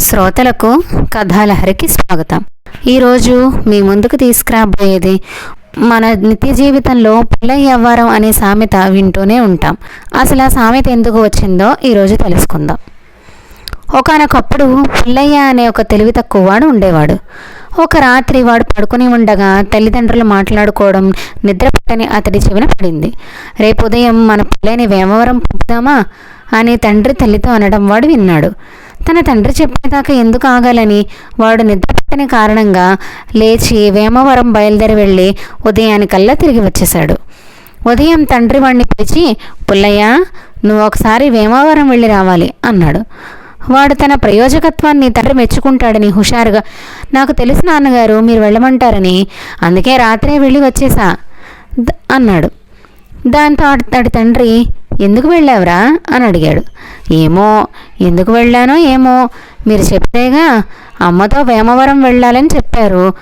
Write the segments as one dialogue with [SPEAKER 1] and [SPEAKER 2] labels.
[SPEAKER 1] శ్రోతలకు కథాలహరికి స్వాగతం. ఈరోజు మీ ముందుకు తీసుకురాబోయేది మన నిత్య జీవితంలో పుల్లయ్య వ్యవహారం అనే సామెత వింటూనే ఉంటాం. అసలు ఆ సామెత ఎందుకు వచ్చిందో ఈరోజు తెలుసుకుందాం. ఒకనొకప్పుడు పుల్లయ్య అనే ఒక తెలివి తక్కువవాడు ఉండేవాడు. ఒక రాత్రి వాడు పడుకుని ఉండగా తల్లిదండ్రులు మాట్లాడుకోవడం నిద్ర పట్టని అతడి చెవిన పడింది. రేపు ఉదయం మన పుల్లయ్యని వేమవరం పంపుదామా? అని తండ్రి తల్లితో అనడం వాడు విన్నాడు. తన తండ్రి చెప్పేదాకా ఎందుకు ఆగాలని? వాడు నిద్రపట్టని కారణంగా లేచి వేమవరం బయలుదేరి వెళ్ళి ఉదయానికల్లా తిరిగి వచ్చేశాడు. ఉదయం తండ్రి వాడిని పిలిచి పుల్లయ్య నువ్వు ఒకసారి వేమవరం వెళ్ళి రావాలి అన్నాడు. వాడు తన ప్రయోజకత్వాన్ని తండ్రి మెచ్చుకుంటాడని హుషారుగా నాకు తెలుసు నాన్నగారు మీరు వెళ్ళమంటారని అందుకే రాత్రే వెళ్ళి వచ్చేసా ద- అన్నాడు. దాంతో అతడి తండ్రి ఎందుకు వెళ్ళావురా? అని అడిగాడు. ఏమో ఎందుకు వెళ్ళానో ఏమో మీరు చెప్తేగా అమ్మతో వేమవరం వెళ్ళాలని చెప్పారు.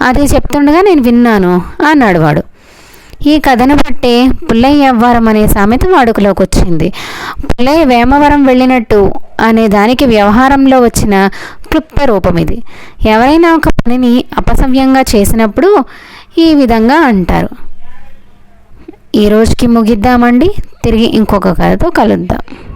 [SPEAKER 1] అది చెప్తుండగా నేను విన్నాను అన్నాడు వాడు. ఈ కథను బట్టి పుల్లయ్య వ్యవహారం అనే సామెత వాడుకలోకి వచ్చింది. పుల్లయ్య వేమవరం వెళ్ళినట్టు అనే దానికి వ్యవహారంలో వచ్చిన క్లుప్త రూపం ఇది. ఎవరైనా ఒక పనిని అపసవ్యంగా చేసినప్పుడు ఈ విధంగా అంటారు. ఈ రోజుకి ముగిద్దామండి. తిరిగి ఇంకొక కథతో కలుద్దాం.